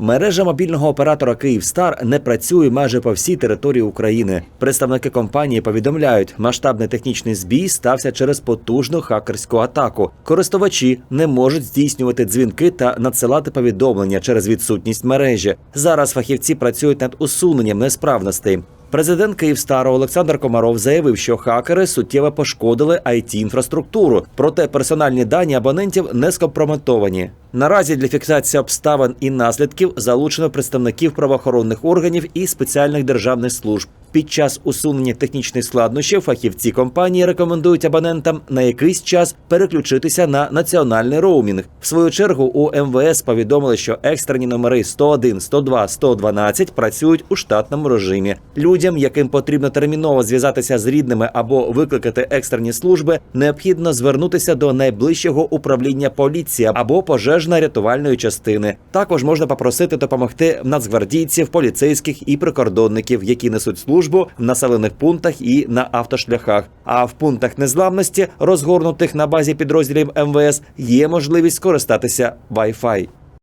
Мережа мобільного оператора Київстар не працює майже по всій території України. Представники компанії повідомляють, масштабний технічний збій стався через потужну хакерську атаку. Користувачі не можуть здійснювати дзвінки та надсилати повідомлення через відсутність мережі. Зараз фахівці працюють над усуненням несправностей. Президент Київстару Олександр Комаров заявив, що хакери суттєво пошкодили it інфраструктуру проте персональні дані абонентів не скомпрометовані. Наразі для фіксації обставин і наслідків залучено представників правоохоронних органів і спеціальних державних служб. Під час усунення технічних складнощів фахівці компанії рекомендують абонентам на якийсь час переключитися на національний роумінг. В свою чергу у МВС повідомили, що екстрені номери 101, 102, 112 працюють у штатному режимі. Людям, яким потрібно терміново зв'язатися з рідними або викликати екстрені служби, необхідно звернутися до найближчого управління поліції або пожежно-рятувальної частини. Також можна попросити допомогти нацгвардійців, поліцейських і прикордонників, які несуть службу в населених пунктах і на автошляхах. А в пунктах незламності, розгорнутих на базі підрозділів МВС, є можливість скористатися Wi-Fi.